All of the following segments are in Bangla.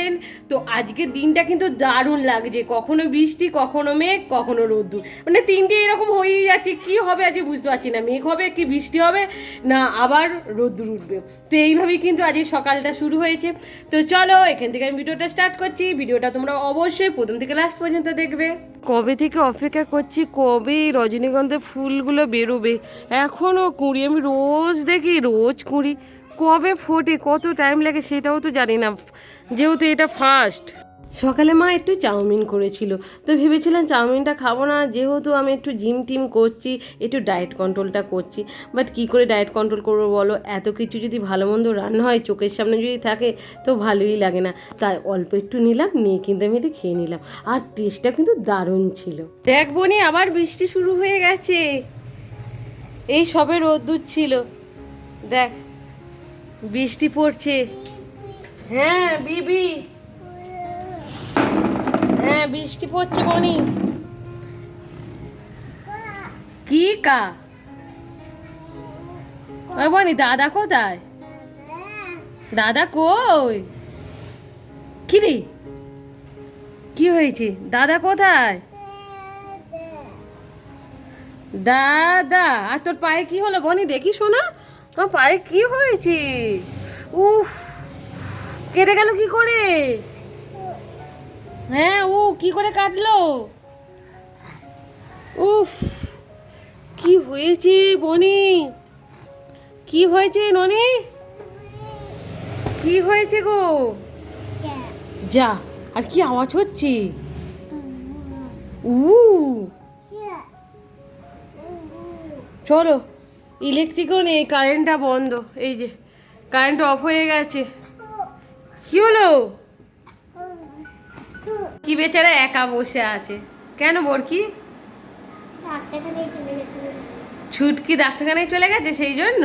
চ্যানেল তো আজকের দিনটা কিন্তু দারুণ লাগছে। কখনো বৃষ্টি, কখনো মেঘ, কখনো রোদ্দুর। মানে তিনটে এরকম হয়েই যাচ্ছে। কি হবে আজকে বুঝতে পারছি না। মেঘ হবে, কি বৃষ্টি হবে, না আবার রোদ্দুর উঠবে। তো এইভাবেই কিন্তু আজকে সকালটা শুরু হয়েছে। তো চলো, এখান থেকে আমি ভিডিওটা স্টার্ট করছি। ভিডিওটা তোমরা অবশ্যই প্রথম থেকে লাস্ট পর্যন্ত দেখবে। কবে থেকে অপেক্ষা করছি? কবে রজনীগন্ধার ফুলগুলো বেরোবে? এখনও কুঁড়ি। আমি রোজ দেখি, রোজ কুঁড়ি। কবে ফোটে, কত টাইম লাগে সেটাও তো জানি না। যেহেতু এটা ফার্স্ট সকালে মা একটু চাউমিন করেছিল। তো ভেবেছিলাম চাউমিনটা খাব না, যেহেতু আমি একটু জিম টিম করছি, একটু ডায়েট কন্ট্রোলটা করছি। বাট কি করে ডায়েট কন্ট্রোল করব বলো? এত কিছু যদি ভালো মন্দ রান্না হয়, চোখের সামনে যদি থাকে, তো ভালোই লাগে না। তাই অল্প একটু নিলাম, নিয়ে কিন্তু আমি এটা খেয়ে নিলাম। আর টেস্টটা কিন্তু দারুণ ছিল। দেখ বনি, আবার বৃষ্টি শুরু হয়ে গেছে। এই সবে রোদ্দুর ছিল। দেখ, বৃষ্টি পড়ছে। হ্যাঁ বিবি। হ্যাঁ বৃষ্টি পড়ছে বনি। কি কা? ওই বনি, দাদা কোথায়? দাদা কই? কি রে? কি হয়েছে? দাদা কোথায়? দাদা, আর তোর পায়ে কি হলো বনি? দেখি শোনা। তোর পায়ে কি হয়েছে? উফ। কেটে গেল কি করে? হ্যাঁ ও কি করে কাটলো? উফ, কি হয়েছে বনি? কি হয়েছে ননি? কি হয়েছে গো? যা, আর কি আওয়াজ হচ্ছে? উ, চলো ইলেকট্রিকও নেই কারেন্টটা বন্ধ, এই যে কারেন্ট অফ হয়ে গেছে। কি হলো? কি বেচারা একা বসে আছে? কেন বরকি? ছুটকি ডাক্তারখানায় চলে গেছে সেই জন্য?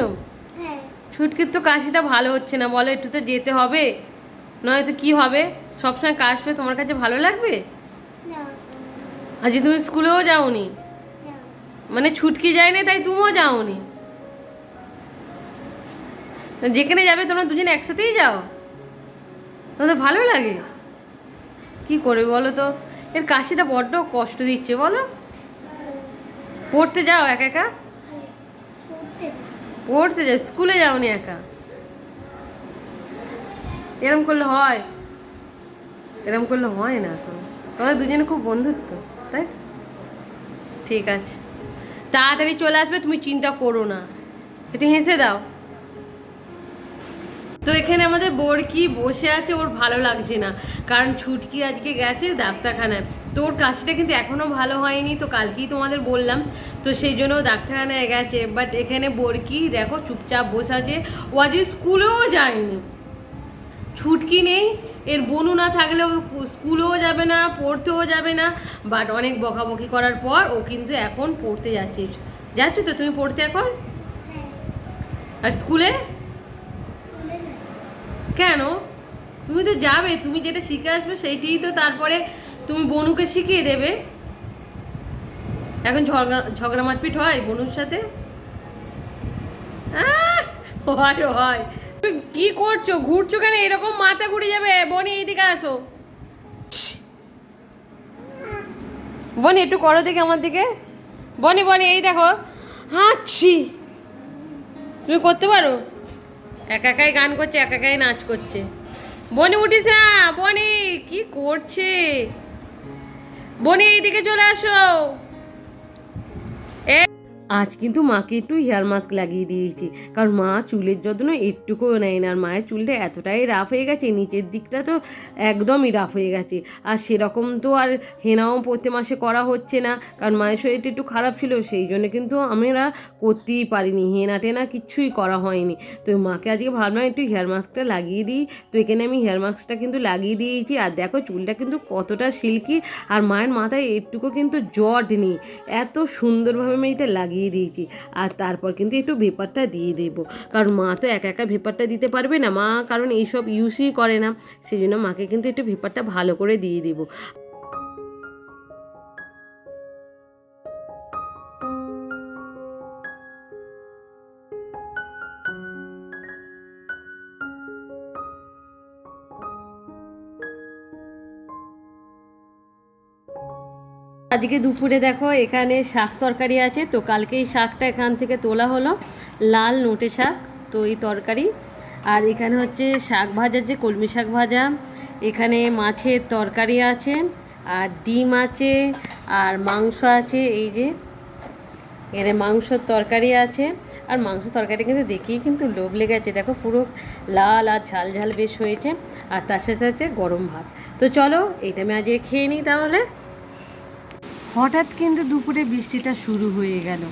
ছুটকির তো কাশিটা ভালো হচ্ছে না বলো একটু তো যেতে হবে। নয়তো কি হবে? সবসময় কাশ পেয়ে তোমার কাছে ভালো লাগবে? আজকে তুমি স্কুলেও যাওনি? মানে ছুটকি যায়নি তাই তুমিও যাওনি? যেখানে যাবে তোমরা দুজন একসাথেই যাও? তোমাদের ভালো লাগে? কি করবে বলো তো? এর কাশিটা বড্ড কষ্ট দিচ্ছে, বলো। পড়তে যাও একা একা? পড়তে যাও, স্কুলে যাওনি একা? এরম করলে হয়? এরম করলে হয় না তো। তোমাদের দুজনে খুব বন্ধুত্ব, তাই তো? ঠিক আছে। তাড়াতাড়ি চলে আসবে, তুমি চিন্তা করো না। একটু হেসে দাও। তো এখানে আমাদের বরকি বসে আছে ওর ভালো লাগছে না। কারণ ছুটকি আজকে গেছে ডাক্তারখানায়। তো ওর কাশিটা কিন্তু এখনও ভালো হয়নি, তো কালকেই তোমাদের বললাম। তো সেই জন্য ডাক্তারখানায় গেছে। বাট এখানে বরকি দেখো চুপচাপ বসে আছে। ও আজকে স্কুলেও যায়নি। ছুটকি নেই, এর বনু না থাকলেও স্কুলেও যাবে না, পড়তেও যাবে না। বাট অনেক বকাবকি করার পর ও কিন্তু এখন পড়তে যাচ্ছে। যাচ্ছ তো তুমি পড়তে এখন? আর স্কুলে? কেন? তুমি তো যাবে, তুমি যেটা শিখে আসবে সেইটাই তো তারপরে তুমি বনুকে শিখিয়ে দেবে। এখন ঝগড়া ঝগড়া মারপিট হয় বনুর সাথে? হয় হয়। তুমি কি করছ? ঘুরছো কেন? এরকম মাথা ঘুরে যাবে। বনি, এইদিকে আসো। বনি, একটু করো দেখে আমার দিকে। বনি বনি, এই দেখো। হাঁচি তুমি করতে পারো? একা একাই গান করছে একা একাই নাচ করছে। বনি, উঠিস না। বনি, কি করছে? বনি, এইদিকে চলে আসো। আজ কিন্তু মাকে একটু হেয়ার মাস্ক লাগিয়ে দিয়েছি। কারণ মা চুলের যত্ন একটুকুও নেয় না আর মায়ের চুলটা এতটাই রাফ হয়ে গেছে, নিচের দিকটা তো একদমই রাফ হয়ে গেছে। আর সেরকম তো আর হেনাও প্রতি মাসে করা হচ্ছে না, কারণ মায়ের শরীরটা একটু খারাপ ছিল, সেই জন্য কিন্তু আমরা করতেই পারিনি। হেনা টেনা কিচ্ছুই করা হয়নি। তো মাকে আজকে ভাবলাম একটু হেয়ার মাস্কটা লাগিয়ে দিই। তো এখানে আমি হেয়ার মাস্কটা কিন্তু লাগিয়ে দিয়েছি। আর দেখো চুলটা কিন্তু কতটা সিল্কি আর মায়ের মাথায় একটুকু কিন্তু জট নেই। এত সুন্দরভাবে আমি এটা লাগিয়ে দিয়েছি। আর তারপর কিন্তু একটু ভেপারটা দিয়ে দেবো। কারণ মা তো একা একা ভেপারটা দিতে পারবে না। মা কারণ এইসব ইউজই করে না। সেই জন্য মাকে কিন্তু একটু ভেপারটা ভালো করে দিয়ে দেবো। আজকে দুপুরে দেখো, এখানে শাক তরকারি আছে। তো কালকে এই শাকটা এখান থেকে তোলা হলো। লাল নোটে শাক, তো এই তরকারি। আর এখানে হচ্ছে শাক ভাজা, যে কলমি শাক ভাজা। এখানে মাছের তরকারি আছে, আর ডিম আছে, আর মাংস আছে, এই যে। এখানে মাংসর তরকারি আছে। আর মাংস তরকারি কিন্তু দেখেই কিন্তু লোভ লেগেছে। দেখো, পুরো লাল আর ঝাল ঝাল বেশ হয়েছে। আর তার সাথে হচ্ছে গরম ভাত। তো চলো, এইটা আমি আজকে খেয়ে নিই তাহলে। হঠাৎ কিন্তু দুপুরে বৃষ্টিটা শুরু হয়ে গেল।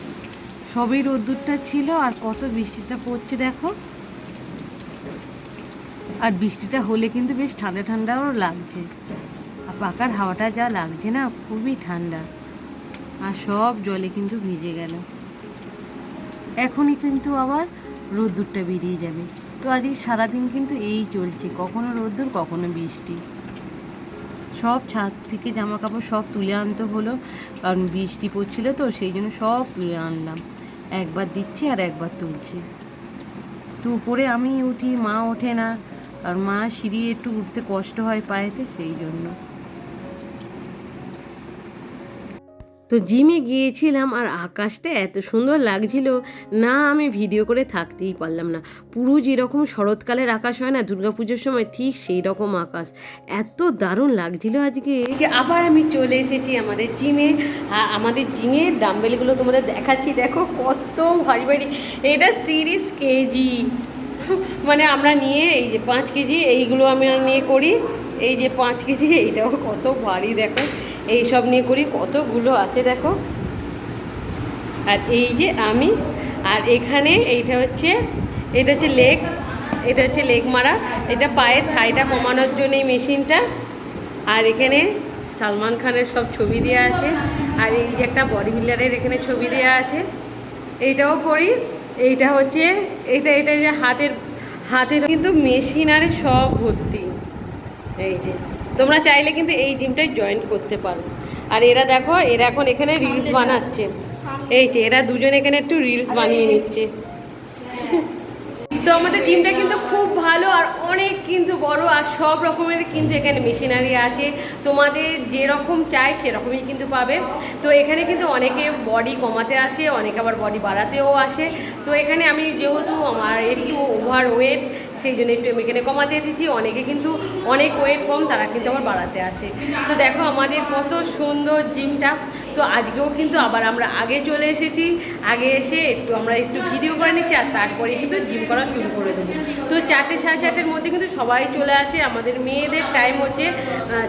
সবই রোদ্দুরটা ছিল, আর কত বৃষ্টিটা পড়ছে দেখো। আর বৃষ্টিটা হলে কিন্তু বেশ ঠান্ডা ঠান্ডাও লাগছে। আর পাকার হাওয়াটা যা লাগছে না, খুবই ঠান্ডা। আর সব জলে কিন্তু ভিজে গেল। এখনই কিন্তু আবার রোদ্দুরটা বেরিয়ে যাবে। তো আজকে সারাদিন কিন্তু এই চলছে, কখনো রোদ্দুর, কখনো বৃষ্টি। সব ছাদ থেকে জামা কাপড় সব তুলে আনতে হলো, কারণ বৃষ্টি পড়ছিল তো, সেই জন্য সব তুলে আনলাম। একবার দিচ্ছি আর একবার তুলছি। তো উপরে আমি উঠি, মা ওঠে না, আর মা সিঁড়ি একটু উঠতে কষ্ট হয় পায়েতে, সেই জন্য। তো জিমে গিয়েছিলাম আর আকাশটা এত সুন্দর লাগছিল, না আমি ভিডিও করে থাকতেই পারলাম না। পুরো যেরকম শরৎকালের আকাশ হয় না, দুর্গাপুজোর সময় ঠিক সেই রকম আকাশ। এত দারুণ লাগছিল আজকে। আবার আমি চলে এসেছি আমাদের জিমে। আর আমাদের জিমের ডাম্বেলগুলো তোমাদের দেখাচ্ছি। দেখো কত ভারী ভারী। এটা তিরিশ কেজি। মানে আমরা নিয়ে এই যে পাঁচ কেজি, এইগুলো আমরা নিয়ে করি। এই যে পাঁচ কেজি, এইটাও কত ভারী, দেখো। এই সব নিয়ে করি, কতগুলো আছে দেখো। আর এই যে আমি, আর এখানে এইটা হচ্ছে, এটা হচ্ছে লেগ, এটা হচ্ছে লেগ মারা। এটা পায়ের থাইটা কমানোর জন্য এই মেশিনটা। আর এখানে সালমান খানের সব ছবি দেওয়া আছে। আর এই যে একটা বডি বিল্ডারের এখানে ছবি দেওয়া আছে। এইটাও করি। এইটা হচ্ছে, এটা এটা যে হাতের হাতের কিন্তু মেশিনারে সব ভর্তি। এই যে। তোমরা চাইলে কিন্তু এই জিমটায় জয়েন করতে পারো। আর এরা দেখো এরা এখন এখানে রিলস বানাচ্ছে। এই যে এরা দুজন এখানে একটু রিলস বানিয়ে নিচ্ছে। তো আমাদের জিমটা কিন্তু খুব ভালো আর অনেক কিন্তু বড় আর সব রকমের কিন্তু এখানে মেশিনারি আছে। তোমাদের যেরকম চাই সেরকমই কিন্তু পাবে। তো এখানে কিন্তু অনেকে বডি কমাতে আসে অনেকে আবার বডি বাড়াতেও আসে। তো এখানে আমি যেহেতু আমার একটু ওভার ওয়েট সেই জন্য একটু এখানে কমাতে এসেছি। অনেকে কিন্তু অনেক ওয়েট কম, তারা কিন্তু আবার বাড়াতে আসে। তো দেখো আমাদের কত সুন্দর জিমটা। তো আজকেও কিন্তু আবার আমরা আগে চলে এসেছি। আগে এসে একটু আমরা একটু ভিডিও করে নিচ্ছি আর তারপরে কিন্তু জিম করা শুরু করে দেবো। তো চারটে সাড়ে চারটের মধ্যে কিন্তু সবাই চলে আসে। আমাদের মেয়েদের টাইম হচ্ছে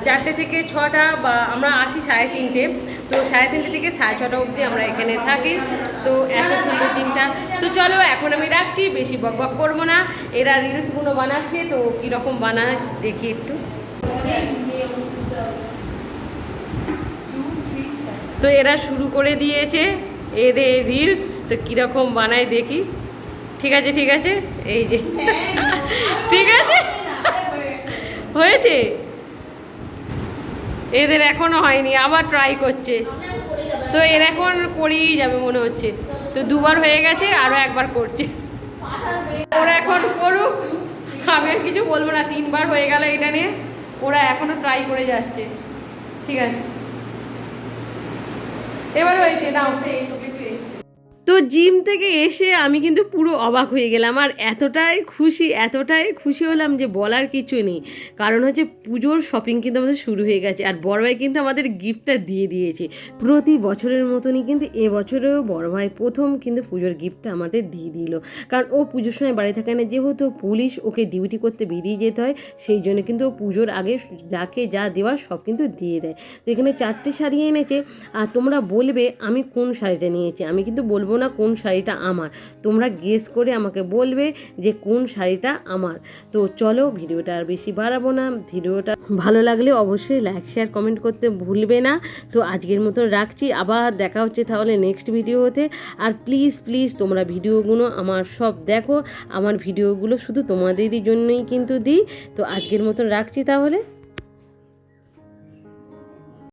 চারটে থেকে ছটা বা আমরা আসি সাড়ে তিনটে। তো সাড়ে তিনটে থেকে সাড়ে ছটা অবধি আমরা এখানে থাকি। তো এত সুন্দর জিমটা তো চলো এখন আমি রাখছি বেশি বক বক করব না। এরা রিলসগুলো বানাচ্ছে তো কীরকম বানায় দেখি একটু। তো এরা শুরু করে দিয়েছে এদের রিলস তো কীরকম বানায় দেখি। ঠিক আছে ঠিক আছে? এই যে। ঠিক আছে? হয়েছে? এদের এখনও হয়নি, আবার ট্রাই করছে। তো এর এখন করেই যাবে মনে হচ্ছে। তো দুবার হয়ে গেছে আরও একবার করছে। ওরা এখন করুক, আমি আর কিছু বলব না, তিনবার হয়ে গেল এটা নিয়ে, ওরা এখনও ট্রাই করে যাচ্ছে। ঠিক আছে। এবার হয়েছে, নাও। তো জিম থেকে এসে আমি কিন্তু পুরো অবাক হয়ে গেলাম। আর এতটাই খুশি এতটাই খুশি হলাম যে বলার কিছু নেই। কারণ হচ্ছে পুজোর শপিং কিন্তু আমাদের শুরু হয়ে গেছে। আর বড় ভাই কিন্তু আমাদের গিফটটা দিয়ে দিয়েছে। প্রতি বছরের মতনই কিন্তু এবছরেও বড় ভাই প্রথম কিন্তু পুজোর গিফটটা আমাদের দিয়ে দিল। কারণ ও পুজোর সময় বাড়ি থাকে না, যেহেতু পুলিশ ওকে ডিউটি করতে বেরিয়ে যেতে হয়, সেই জন্য কিন্তু ও পুজোর আগে যাকে যা দেওয়ার সব কিন্তু দিয়ে দেয়। তো এখানে চারটে শাড়ি এনেছে। আর তোমরা বলবে, আমি কোন শাড়িটা নিয়েছি? আমি কিন্তু বলব না কোন শাড়িটা আমার। তোমরা গেস করে আমাকে বলবে যে কোন শাড়িটা আমার। তো চলো ভিডিওটা আর বেশি বাড়াবো না। ভিডিওটা ভালো লাগলে অবশ্যই লাইক শেয়ার কমেন্ট করতে ভুলবে না। তো আজকের মতো রাখছি। আবার দেখা হচ্ছে তাহলে নেক্সট ভিডিওতে। আর প্লিজ প্লিজ তোমরা ভিডিওগুলো আমার সব দেখো। আমার ভিডিওগুলো শুধু তোমাদেরই জন্যই কিন্তু দিই। তো আজকের মতন রাখছি তাহলে।